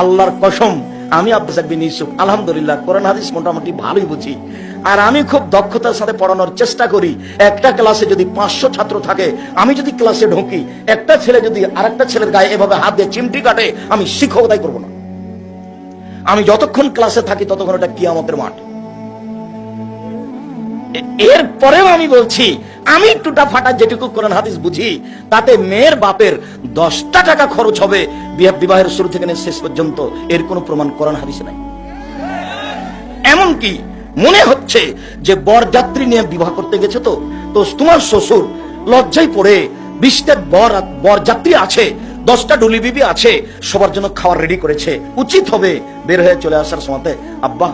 আল্লাহর কসম, আমি আব্বাস বিন ইউসুফ, আলহামদুলিল্লাহ, কোরআন হাদিস মোটামুটি ভালোই বুঝি। আর আমি খুব দক্ষতার সাথে পড়ানোর চেষ্টা করি। একটা ক্লাসে যদি পাঁচশো ছাত্র থাকে, আমি যদি ক্লাসে ঢুকি, একটা ছেলে যদি আরেকটা ছেলের গায়ে এভাবে হাত দিয়ে চিমটি কাটে, আমি শিক্ষকতাই করব না। আমি যতক্ষণ ক্লাসে থাকি, ততক্ষণ এটা কিয়ামতের মাঠ। এর পরেও আমি বলছি, আমি টুটা ফাটা যেটুকু কোরআন হাদিস বুঝি, তাতে মেয়ের বাপের দশটা টাকা খরচ হবে বিবাহের শুরু থেকে শেষ পর্যন্ত এর কোনো প্রমাণ কোরআন হাদিসে নাই। এমনকি মনে হচ্ছে যে বরযাত্রী নিয়ে বিবাহ করতে গেছে তো তো তোমার শ্বশুর লজ্জায় পড়ে বিশটা বর বরযাত্রী আছে, দশটা ডুলি বিবি আছে, সবার জন্য খাওয়ার রেডি করেছে। উচিত হবে বের হয়ে চলে আসার সময়তে, আব্বা,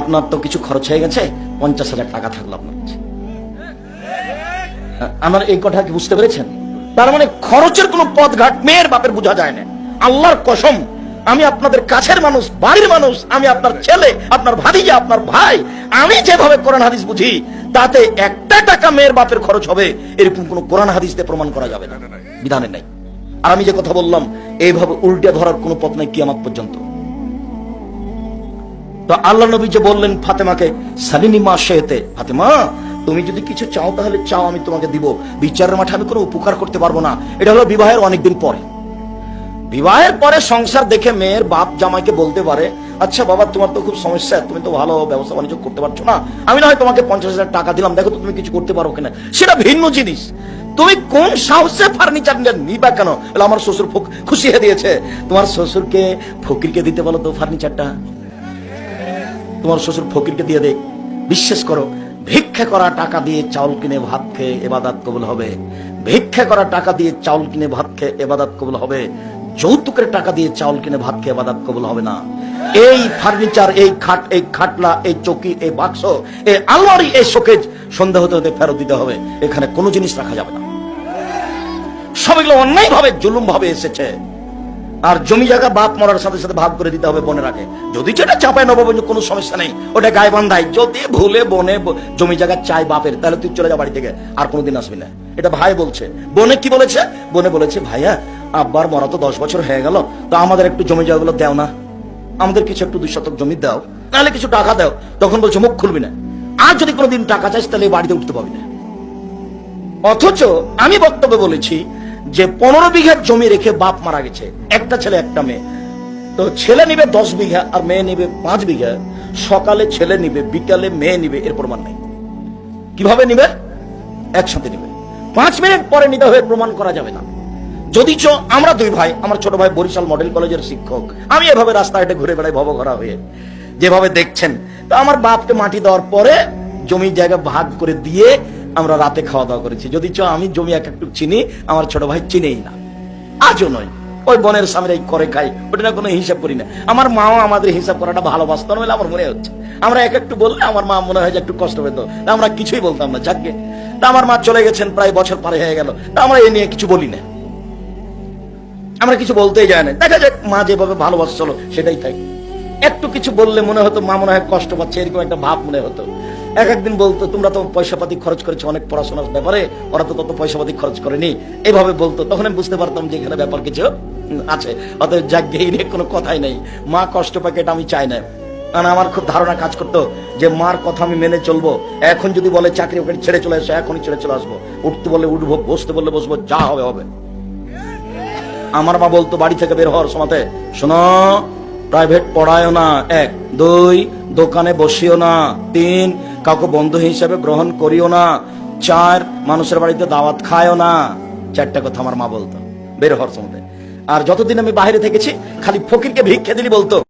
আপনার তো কিছু খরচ হয়ে গেছে, পঞ্চাশ হাজার টাকা থাকল আপনার আমার এই কথা কি বুঝতে পেরেছেন? তার মানে খরচের কোনো পথঘাট মেয়ের বাপের বোঝা যায় না। আল্লাহর কসম, আমি আপনাদের কাছের মানুষ, বাড়ির মানুষ, আমি আপনার ছেলে, আপনার ভাতিজা, আপনার ভাই, আমি যেভাবে কোরআন হাদিস বুঝি, তাতে একটা টাকা মেয়ের বাপের খরচ হবে, এরকম কোনো কোরআন হাদিস দিয়ে প্রমাণ করা যাবে না। বিধানে নাই। আর আমি যে কথা বললাম, এইভাবে উল্টে ধরার কোনো পথ নাই কিয়ামত পর্যন্ত। তো আল্লাহ নবী যে বললেন ফাতেমাকে, সালিনী মা শেতে ফাতেমা, তুমি যদি কিছু চাও তাহলে চাও, আমি তোমাকে দিব। বিচারের মাঠে আমি কোনো উপকার করতে পারব না। এটা হলো বিবাহের অনেকদিন পরে। বিবাহের পরে সংসার দেখে মেয়ের বাপ জামাইকে বলতে পারে আচ্ছা বাবা, তোমার তো খুব সমস্যা, তুমি তো ভালো ব্যবসা বাণিজ্য করতে পারছ না। আমি না হয় তোমাকে পঞ্চাশ হাজার টাকা দিলাম, দেখো তুমি কিছু করতে পারো কিনা। সেটা ভিন্ন জিনিস। তুমি কোন সাহসে ফার্নিচার নিবা কেন? আমার শ্বশুর খুশি হয়ে দিয়েছে। তোমার শ্বশুরকে ফকিরকে দিতে বলো তো ফার্নিচারটা তোমার শ্বশুর ফকিরকে দিয়ে দেখ বিশ্বাস করো, ভিক্ষা করা টাকা দিয়ে চাউল কিনে ভাত খেয়ে এবাদাত কবুল হবে। ভিক্ষা করা টাকা দিয়ে চাউল কিনে ভাত খেয়ে এবাদাত কবুল হবে। যৌতুকের টাকা দিয়ে চাউল কিনে ভাত খেয়ে এবাদাত কবুল হবে না। এই ফার্নিচার, এই খাট, এই খাটলা, এই চৌকি, এই বাক্স, এই আলমারি, এই শোকেজ সন্ধ্যা হতে ফেরত দিতে হবে। এখানে কোনো জিনিস রাখা যাবে না। সবগুলো অন্যায় ভাবে জুলুম ভাবে এসেছে। আর জমি জায়গা বাপ মরার সাথে সাথে ভাগ করে দিতে হবে বনের আগে। যদি সেটা চাপায় নবাবন্য কোনো সমস্যা নেই। ওটা গায়ে বান্ধাই যদি ভুলে বনে জমি জায়গা চাই বাপের, তাহলে তুই চলে যা বাড়ি থেকে। আর কোনোদিন আসবি না। এটা ভাই বলছে। বনে কি বলেছে? বনে বলেছে, ভাইয়া আব্বার মরা তো দশ বছর হয়ে গেল, তো আমাদের একটু জমি জায়গাগুলো দেও না। আমাদের কিছু একটু দুই শতক জমি দাও, নাহলে কিছু টাকা দাও, তখন বলছে মুখ খুলবি না। আর যদি কোনোদিন টাকা চাইস তাহলে বাড়িতে উঠতে পারবি না। অথচ আমি বক্তব্যে বলেছি যে পনেরো বিঘা জমি রেখে বাপ মারা গেছে, একটা ছেলে, একটা মেয়ে। তো ছেলে নিবে দশ বিঘা আর মেয়ে নিবে পাঁচ বিঘা। সকালে ছেলে নিবে, বিকালে মেয়ে নিবে, এর প্রমাণ নেই। কীভাবে নিবে? একসাথে নিবে। পাঁচ মিনিট পরে নিতে হয়ে প্রমাণ করা যাবে না। যদি চ, আমরা দুই ভাই, আমার ছোট ভাই বরিশাল মডেল কলেজের শিক্ষক, আমি এভাবে রাস্তায় হেঁটে ঘুরে বেড়াই ভব ঘরা হয়ে, যেভাবে দেখছেন। তো আমার বাপকে মাটি দেওয়ার পরে জমি জায়গা ভাগ করে দিয়ে আমরা রাতে খাওয়া দাওয়া করেছি। যদি চ, আমি জমি এক একটু চিনি, আমার ছোট ভাই চিনেই না। আজও নয়। ওই বনের সামনে করে খাই ওটা না কোনো হিসাব করি না। আমার মাও আমাদের হিসাব করাটা ভালোবাসতো না বলে আমার মনে হচ্ছে। আমরা এক একটু বললে আমার মা মনে হয় যে একটু কষ্ট পেত। আমরা কিছুই বলতাম না, যাকে তা আমার মা চলে গেছেন, প্রায় বছর পারে হয়ে গেল। তা আমরা এ নিয়ে কিছু বলি না। আমরা কিছু বলতেই যায় না। দেখা যাক মা যেভাবে ভালোবাসছিল সেটাই থাকি একটু কিছু বললে মনে হতো, মা মনে হয় কষ্ট পাচ্ছে, এরকম একটা ভাব মনে হতো। এক একদিন বলতো, তোমরা তো পয়সা পাতি খরচ করেছ অনেক পড়াশোনার ব্যাপারে, ওরা তো তত পয়সা পাতি খরচ করেনি। এভাবে বলতো। তখন আমি বুঝতে পারতাম যে এখানে ব্যাপার কিছু আছে। অতএব নিয়ে কোনো কথাই নেই। মা কষ্ট পাকে এটা আমি চাই না। কারণ আমার খুব ধারণা কাজ করতো যে মার কথা আমি মেনে চলবো। এখন যদি বলে চাকরি ওখানে ছেড়ে চলে আসো এখনই ছেড়ে চলে আসব। উঠতে বলে উঠবো, বসতে বললে বসবো, যা হবে হবে। আমার মা বলতো, বাড়ি থেকে বের হওয়ার সময়তে, শোনো প্রাইভেট পড়ায়ও না, এক, দুই, দোকানে বসিও না, তিন, কাউকে বন্ধু হিসেবে গ্রহণ করিও না, চার, মানুষের বাড়িতে দাওয়াত খায়ও না। চারটা কথা আমার মা বলতো, বের হওয়ার সময় আর যতদিন আমি বাইরে থেকেছি, খালি ফকিরকে ভিক্ষে দিলি বলতো।